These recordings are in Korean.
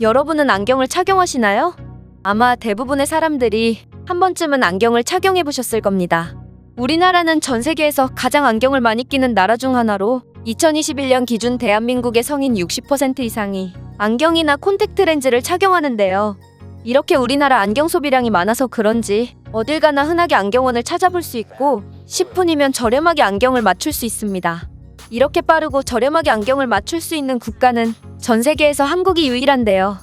여러분은 안경을 착용하시나요? 아마 대부분의 사람들이 한 번쯤은 안경을 착용해 보셨을 겁니다. 우리나라는 전 세계에서 가장 안경을 많이 끼는 나라 중 하나로 2021년 기준 대한민국의 성인 60% 이상이 안경이나 콘택트 렌즈를 착용하는데요. 이렇게 우리나라 안경 소비량이 많아서 그런지 어딜 가나 흔하게 안경원을 찾아볼 수 있고 10분이면 저렴하게 안경을 맞출 수 있습니다. 이렇게 빠르고 저렴하게 안경을 맞출 수 있는 국가는 전 세계에서 한국이 유일한데요.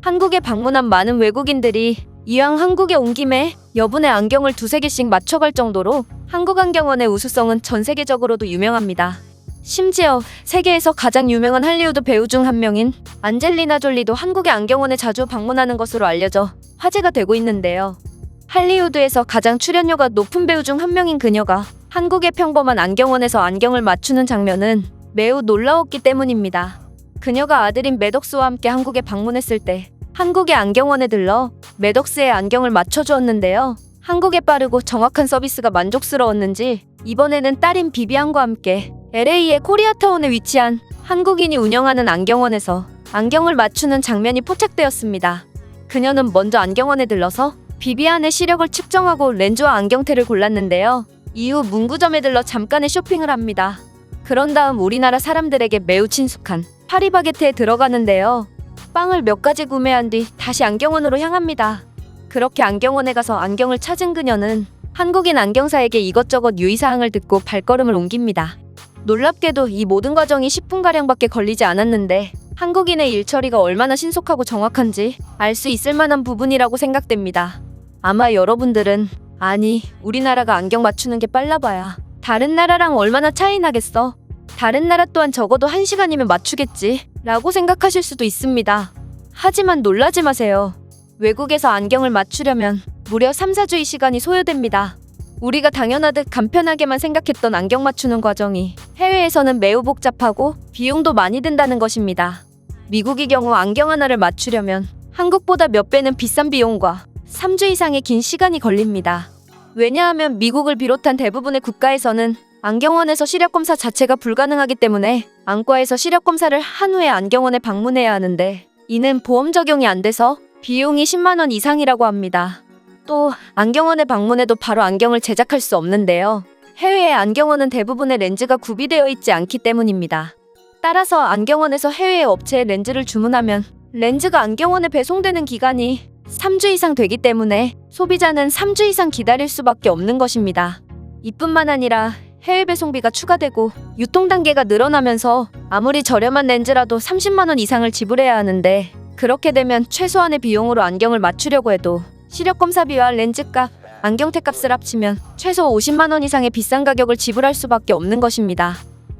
한국에 방문한 많은 외국인들이 이왕 한국에 온 김에 여분의 안경을 두세 개씩 맞춰갈 정도로 한국 안경원의 우수성은 전 세계적으로도 유명합니다. 심지어 세계에서 가장 유명한 할리우드 배우 중 한 명인 안젤리나 졸리도 한국의 안경원에 자주 방문하는 것으로 알려져 화제가 되고 있는데요. 할리우드에서 가장 출연료가 높은 배우 중 한 명인 그녀가 한국의 평범한 안경원에서 안경을 맞추는 장면은 매우 놀라웠기 때문입니다. 그녀가 아들인 매덕스와 함께 한국에 방문했을 때 한국의 안경원에 들러 매덕스의 안경을 맞춰주었는데요. 한국의 빠르고 정확한 서비스가 만족스러웠는지 이번에는 딸인 비비안과 함께 LA의 코리아타운에 위치한 한국인이 운영하는 안경원에서 안경을 맞추는 장면이 포착되었습니다. 그녀는 먼저 안경원에 들러서 비비안의 시력을 측정하고 렌즈와 안경테를 골랐는데요. 이후 문구점에 들러 잠깐의 쇼핑을 합니다. 그런 다음 우리나라 사람들에게 매우 친숙한 파리바게트에 들어가는데요. 빵을 몇 가지 구매한 뒤 다시 안경원으로 향합니다. 그렇게 안경원에 가서 안경을 찾은 그녀는 한국인 안경사에게 이것저것 유의사항을 듣고 발걸음을 옮깁니다. 놀랍게도 이 모든 과정이 10분가량밖에 걸리지 않았는데 한국인의 일처리가 얼마나 신속하고 정확한지 알 수 있을 만한 부분이라고 생각됩니다. 아마 여러분들은 아니 우리나라가 안경 맞추는 게 빨라봐야 다른 나라랑 얼마나 차이 나겠어. 다른 나라 또한 적어도 1시간이면 맞추겠지 라고 생각하실 수도 있습니다. 하지만 놀라지 마세요. 외국에서 안경을 맞추려면 무려 3, 4주의 시간이 소요됩니다. 우리가 당연하듯 간편하게만 생각했던 안경 맞추는 과정이 해외에서는 매우 복잡하고 비용도 많이 든다는 것입니다. 미국의 경우 안경 하나를 맞추려면 한국보다 몇 배는 비싼 비용과 3주 이상의 긴 시간이 걸립니다. 왜냐하면 미국을 비롯한 대부분의 국가에서는 안경원에서 시력 검사 자체가 불가능하기 때문에 안과에서 시력 검사를 한 후에 안경원에 방문해야 하는데 이는 보험 적용이 안 돼서 비용이 10만 원 이상이라고 합니다. 또 안경원에 방문해도 바로 안경을 제작할 수 없는데요. 해외의 안경원은 대부분의 렌즈가 구비되어 있지 않기 때문입니다. 따라서 안경원에서 해외의 업체에 렌즈를 주문하면 렌즈가 안경원에 배송되는 기간이 3주 이상 되기 때문에 소비자는 3주 이상 기다릴 수밖에 없는 것입니다. 이뿐만 아니라 해외 배송비가 추가되고 유통 단계가 늘어나면서 아무리 저렴한 렌즈라도 30만 원 이상을 지불해야 하는데 그렇게 되면 최소한의 비용으로 안경을 맞추려고 해도 시력 검사비와 렌즈값, 안경테 값을 합치면 최소 50만 원 이상의 비싼 가격을 지불할 수밖에 없는 것입니다.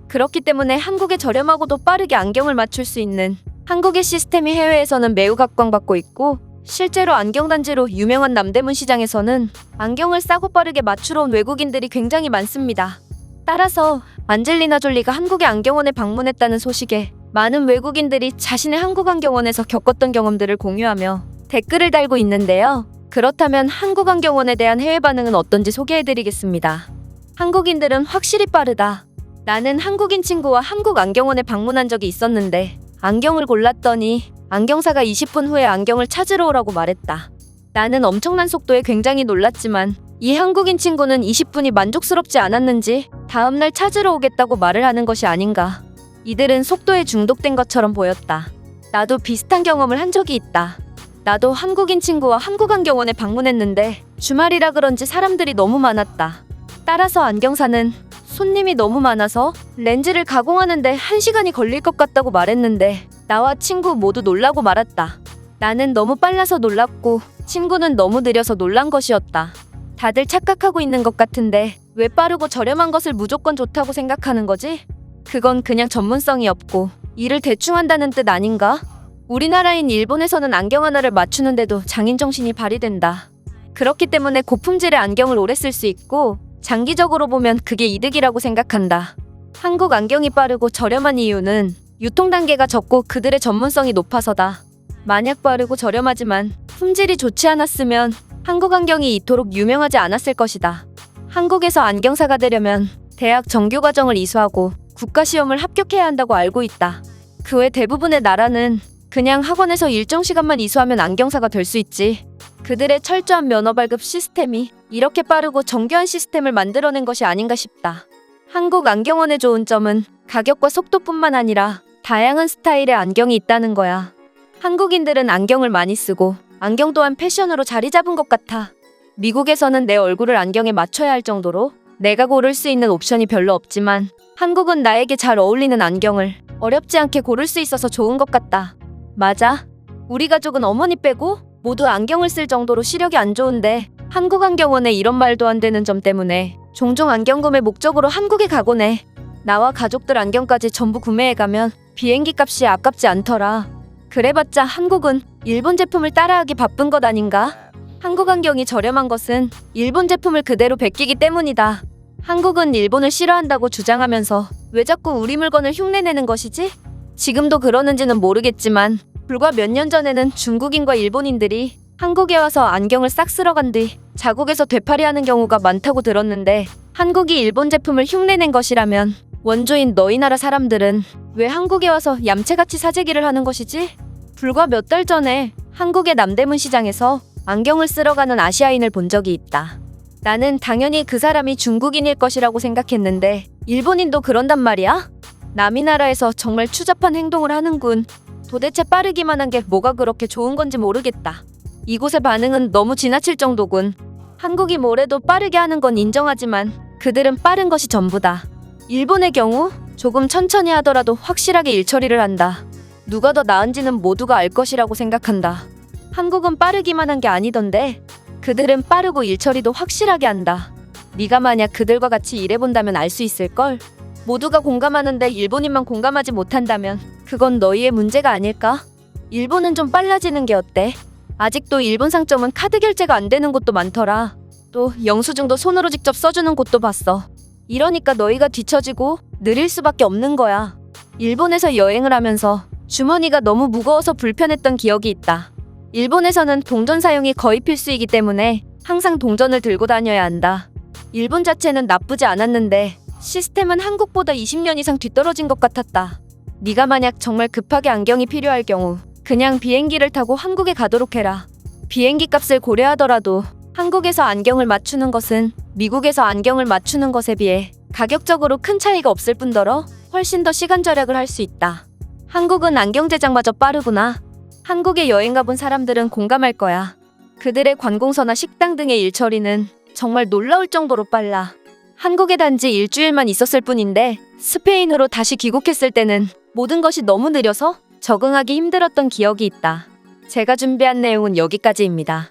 그렇기 때문에 한국에 저렴하고도 빠르게 안경을 맞출 수 있는 한국의 시스템이 해외에서는 매우 각광받고 있고 실제로 안경단지로 유명한 남대문 시장에서는 안경을 싸고 빠르게 맞추러 온 외국인들이 굉장히 많습니다. 따라서 안젤리나 졸리가 한국의 안경원에 방문했다는 소식에 많은 외국인들이 자신의 한국 안경원에서 겪었던 경험들을 공유하며 댓글을 달고 있는데요. 그렇다면 한국 안경원에 대한 해외 반응은 어떤지 소개해드리겠습니다. 한국인들은 확실히 빠르다. 나는 한국인 친구와 한국 안경원에 방문한 적이 있었는데 안경을 골랐더니 안경사가 20분 후에 안경을 찾으러 오라고 말했다. 나는 엄청난 속도에 굉장히 놀랐지만 이 한국인 친구는 20분이 만족스럽지 않았는지 다음날 찾으러 오겠다고 말을 하는 것이 아닌가. 이들은 속도에 중독된 것처럼 보였다. 나도 비슷한 경험을 한 적이 있다. 나도 한국인 친구와 한국 안경원에 방문했는데 주말이라 그런지 사람들이 너무 많았다. 따라서 안경사는 손님이 너무 많아서 렌즈를 가공하는데 1시간이 걸릴 것 같다고 말했는데 나와 친구 모두 놀라고 말았다. 나는 너무 빨라서 놀랐고 친구는 너무 느려서 놀란 것이었다. 다들 착각하고 있는 것 같은데 왜 빠르고 저렴한 것을 무조건 좋다고 생각하는 거지? 그건 그냥 전문성이 없고 일을 대충 한다는 뜻 아닌가? 우리나라인 일본에서는 안경 하나를 맞추는데도 장인 정신이 발휘된다. 그렇기 때문에 고품질의 안경을 오래 쓸 수 있고 장기적으로 보면 그게 이득이라고 생각한다. 한국 안경이 빠르고 저렴한 이유는 유통 단계가 적고 그들의 전문성이 높아서다. 만약 빠르고 저렴하지만 품질이 좋지 않았으면 한국 안경이 이토록 유명하지 않았을 것이다. 한국에서 안경사가 되려면 대학 정규 과정을 이수하고 국가 시험을 합격해야 한다고 알고 있다. 그 외 대부분의 나라는 그냥 학원에서 일정 시간만 이수하면 안경사가 될 수 있지. 그들의 철저한 면허 발급 시스템이 이렇게 빠르고 정교한 시스템을 만들어낸 것이 아닌가 싶다. 한국 안경원의 좋은 점은 가격과 속도뿐만 아니라 다양한 스타일의 안경이 있다는 거야. 한국인들은 안경을 많이 쓰고 안경 또한 패션으로 자리 잡은 것 같아. 미국에서는 내 얼굴을 안경에 맞춰야 할 정도로 내가 고를 수 있는 옵션이 별로 없지만 한국은 나에게 잘 어울리는 안경을 어렵지 않게 고를 수 있어서 좋은 것 같다. 맞아. 우리 가족은 어머니 빼고 모두 안경을 쓸 정도로 시력이 안 좋은데 한국 안경원에 이런 말도 안 되는 점 때문에 종종 안경 구매 목적으로 한국에 가곤 해. 나와 가족들 안경까지 전부 구매해 가면 비행기 값이 아깝지 않더라. 그래봤자 한국은 일본 제품을 따라하기 바쁜 것 아닌가? 한국 안경이 저렴한 것은 일본 제품을 그대로 베끼기 때문이다. 한국은 일본을 싫어한다고 주장하면서 왜 자꾸 우리 물건을 흉내내는 것이지? 지금도 그러는지는 모르겠지만 불과 몇 년 전에는 중국인과 일본인들이 한국에 와서 안경을 싹 쓸어간 뒤 자국에서 되팔이하는 경우가 많다고 들었는데 한국이 일본 제품을 흉내낸 것이라면 원조인 너희 나라 사람들은 왜 한국에 와서 얌체같이 사재기를 하는 것이지? 불과 몇 달 전에 한국의 남대문 시장에서 안경을 쓸어 가는 아시아인을 본 적이 있다. 나는 당연히 그 사람이 중국인일 것이라고 생각했는데 일본인도 그런단 말이야? 남이 나라에서 정말 추잡한 행동을 하는군. 도대체 빠르기만 한 게 뭐가 그렇게 좋은 건지 모르겠다. 이곳의 반응은 너무 지나칠 정도군. 한국이 뭐래도 빠르게 하는 건 인정하지만 그들은 빠른 것이 전부다. 일본의 경우 조금 천천히 하더라도 확실하게 일처리를 한다. 누가 더 나은지는 모두가 알 것이라고 생각한다. 한국은 빠르기만 한 게 아니던데 그들은 빠르고 일처리도 확실하게 한다. 네가 만약 그들과 같이 일해본다면 알 수 있을걸? 모두가 공감하는데 일본인만 공감하지 못한다면 그건 너희의 문제가 아닐까? 일본은 좀 빨라지는 게 어때? 아직도 일본 상점은 카드 결제가 안 되는 곳도 많더라. 또 영수증도 손으로 직접 써주는 곳도 봤어. 이러니까 너희가 뒤처지고 느릴 수밖에 없는 거야. 일본에서 여행을 하면서 주머니가 너무 무거워서 불편했던 기억이 있다. 일본에서는 동전 사용이 거의 필수이기 때문에 항상 동전을 들고 다녀야 한다. 일본 자체는 나쁘지 않았는데 시스템은 한국보다 20년 이상 뒤떨어진 것 같았다. 네가 만약 정말 급하게 안경이 필요할 경우 그냥 비행기를 타고 한국에 가도록 해라. 비행기 값을 고려하더라도 한국에서 안경을 맞추는 것은 미국에서 안경을 맞추는 것에 비해 가격적으로 큰 차이가 없을 뿐더러 훨씬 더 시간 절약을 할 수 있다. 한국은 안경 제작마저 빠르구나. 한국에 여행 가본 사람들은 공감할 거야. 그들의 관공서나 식당 등의 일처리는 정말 놀라울 정도로 빨라. 한국에 단지 일주일만 있었을 뿐인데 스페인으로 다시 귀국했을 때는 모든 것이 너무 느려서 적응하기 힘들었던 기억이 있다. 제가 준비한 내용은 여기까지입니다.